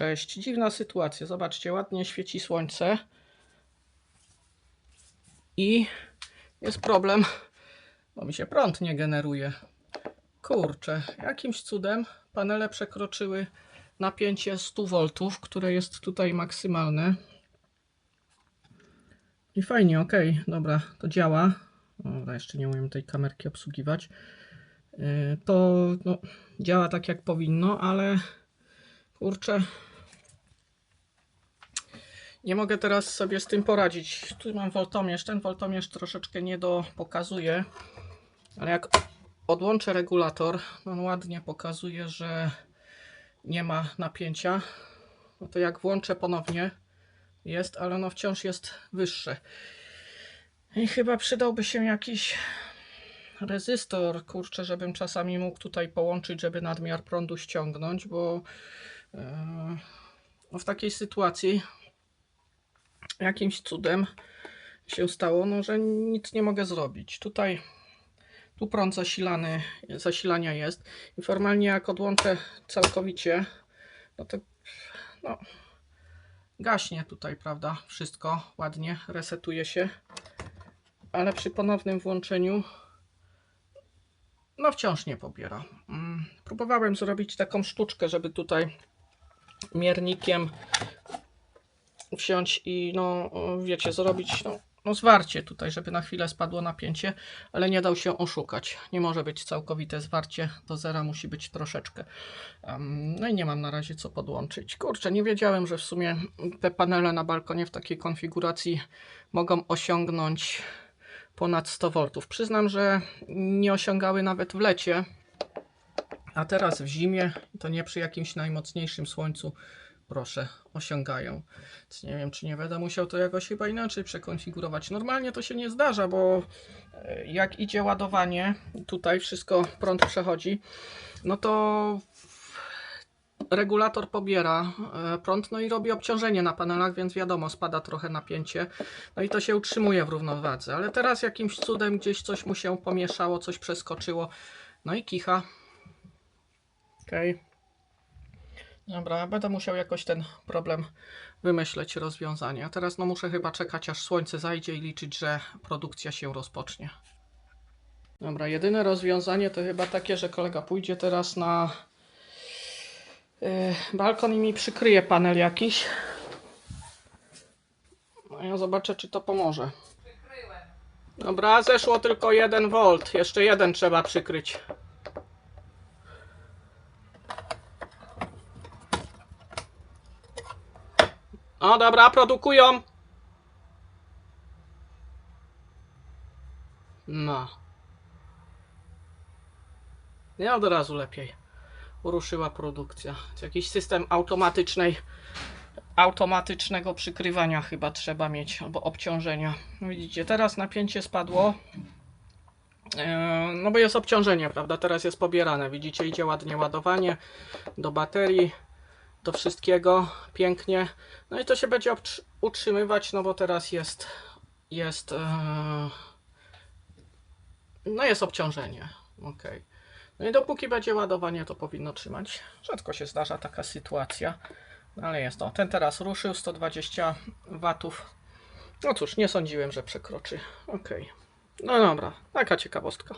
Cześć, dziwna sytuacja. Zobaczcie, ładnie świeci słońce. I jest problem, bo mi się prąd nie generuje. Kurczę, jakimś cudem panele przekroczyły napięcie 100 V, które jest tutaj maksymalne. I fajnie, ok, dobra, to działa. Dobra, jeszcze nie umiem tej kamerki obsługiwać. Yy, To no, działa tak jak powinno, ale kurczę, nie mogę teraz sobie z tym poradzić. Tu mam woltomierz, ten woltomierz troszeczkę nie do pokazuje, ale jak odłączę regulator, no on ładnie pokazuje, że nie ma napięcia. No to jak włączę ponownie, jest, ale no wciąż jest wyższe. I chyba przydałby się jakiś rezystor, kurczę, żebym czasami mógł tutaj połączyć, żeby nadmiar prądu ściągnąć, bo e, no w takiej sytuacji jakimś cudem się stało, no, że nic nie mogę zrobić. Tutaj tu prąd zasilany, zasilania jest i formalnie jak odłączę całkowicie, no to no, gaśnie tutaj, prawda, wszystko ładnie, resetuje się, ale przy ponownym włączeniu no wciąż nie pobiera. Mm, Próbowałem zrobić taką sztuczkę, żeby tutaj miernikiem wziąć i no wiecie, zrobić no, no zwarcie tutaj, żeby na chwilę spadło napięcie, ale nie dał się oszukać. Nie może być całkowite zwarcie, do zera musi być troszeczkę. Em, no i nie mam na razie co podłączyć. Kurczę, nie wiedziałem, że w sumie te panele na balkonie w takiej konfiguracji mogą osiągnąć ponad 100 V. Przyznam, że nie osiągały nawet w lecie, a teraz w zimie, to nie przy jakimś najmocniejszym słońcu, proszę, osiągają. Nie wiem, czy nie będę musiał to jakoś chyba inaczej przekonfigurować. Normalnie to się nie zdarza, bo e, jak idzie ładowanie, tutaj wszystko prąd przechodzi, no to regulator pobiera e, prąd, no i robi obciążenie na panelach, więc wiadomo, spada trochę napięcie, no i to się utrzymuje w równowadze, ale teraz jakimś cudem gdzieś coś mu się pomieszało, coś przeskoczyło, no i kicha. Okej. Dobra, będę musiał jakoś ten problem wymyśleć, rozwiązanie. A teraz no muszę chyba czekać aż słońce zajdzie i liczyć, że produkcja się rozpocznie. Dobra, jedyne rozwiązanie to chyba takie, że kolega pójdzie teraz na yy, balkon i mi przykryje panel jakiś. No ja zobaczę, czy to pomoże. Dobra, zeszło tylko 1 V. Jeszcze jeden trzeba przykryć. O, dobra, produkują. No. Nie od razu lepiej. Ruszyła produkcja. Jakiś system automatycznej, automatycznego przykrywania chyba trzeba mieć, albo obciążenia. Widzicie, teraz napięcie spadło. Eee, No bo jest obciążenie, prawda? Teraz jest pobierane. Widzicie, idzie ładnie ładowanie do baterii do wszystkiego pięknie. No i to się będzie utrzymywać, no bo teraz jest jest e, no jest obciążenie. Ok. No i dopóki będzie ładowanie, to powinno trzymać. Rzadko się zdarza taka sytuacja, no ale jest to. Ten teraz ruszył 120 watów. No cóż, nie sądziłem, że przekroczy. Ok. No dobra, taka ciekawostka.